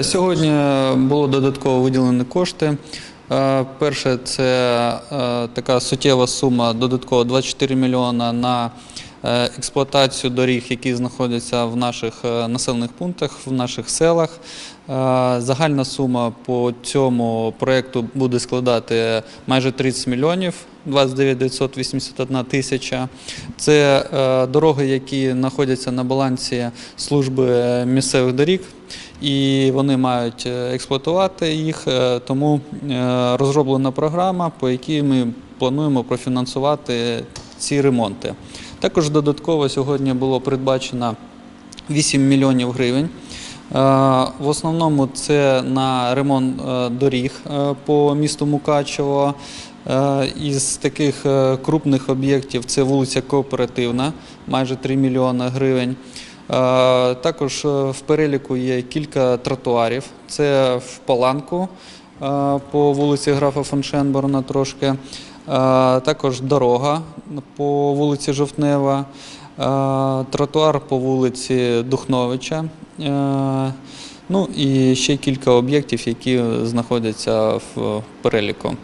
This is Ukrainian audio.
Сьогодні було додатково виділені кошти. Е, Перше, це е, така суттєва сума, додатково 24 мільйона на е, експлуатацію доріг, які знаходяться в наших е, населених пунктах, в наших селах. Е, Загальна сума по цьому проєкту буде складати майже 30 мільйонів, 29 981 тисяча. Це е, дороги, які знаходяться на балансі служби місцевих доріг і вони мають е, експлуатувати їх. е, Тому е, розроблена програма, по якій ми плануємо профінансувати ці ремонти. Також додатково сьогодні було передбачено 8 мільйонів гривень. В основному це на ремонт доріг по місту Мукачево. Із таких крупних об'єктів це вулиця Кооперативна, майже 3 мільйони гривень. Е, Також е, в переліку є кілька тротуарів. Це в Паланку е, по вулиці Графа фон Шенборна трошки. Також дорога по вулиці Жовтнева, тротуар по вулиці Духновича. Ну і ще кілька об'єктів, які знаходяться в переліку.